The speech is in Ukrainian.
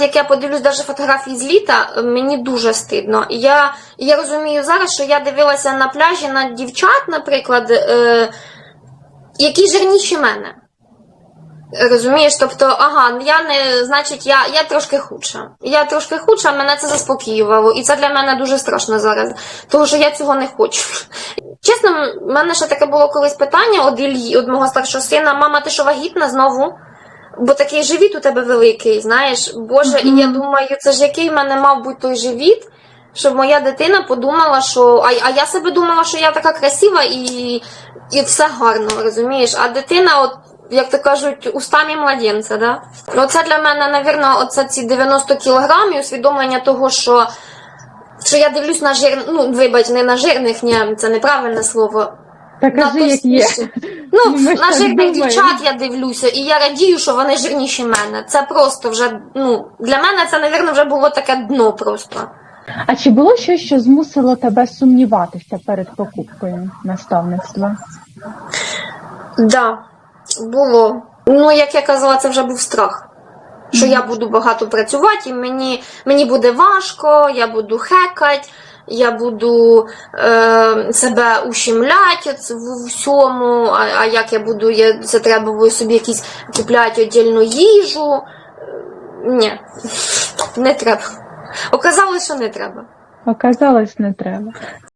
Як я подивлюсь навіть фотографії з літа, мені дуже стидно. Я, я розумію зараз, що я дивилася на пляжі на дівчат, наприклад, е, які жирніші мене. Розумієш, тобто, ага, я не, значить, я, я трошки худша. Я трошки худша, мене це заспокоювало. І це для мене дуже страшно зараз, тому що я цього не хочу. Чесно, в мене ще таке було колись питання од Іллі, од мого старшого сина, мама, ти що вагітна знову? Бо такий живіт у тебе великий, знаєш, Боже, і я думаю, це ж який в мене мав бути той живіт, щоб моя дитина подумала, що. А, а я себе думала, що я така красива і, і все гарно, розумієш? А дитина, от, як то кажуть, устами младенця, да? Оце для мене, навірно, оце ці 90 кілограмів, усвідомлення того, що. Що я дивлюсь на жир, ну вибач, не на жирних, ні, це неправильне слово. Та На кажи, як є. Ну, Ну, ми на жирних думаємо. дівчат я дивлюся, і я радію, що вони жирніші мене. Це просто вже, ну, для мене це, навірно, вже було таке дно просто. А чи було щось, що змусило тебе сумніватися перед покупкою наставництва? Да, було. Ну, як я казала, це вже був страх. Що я буду багато працювати, і мені, мені буде важко, я буду хекать, я буду е, себе ущемляти в всьому, а, а як я буду, я, це треба собі якісь купляти віддільну їжу. Е, Ні, не треба. Оказалось, що не треба. Оказалось, не треба.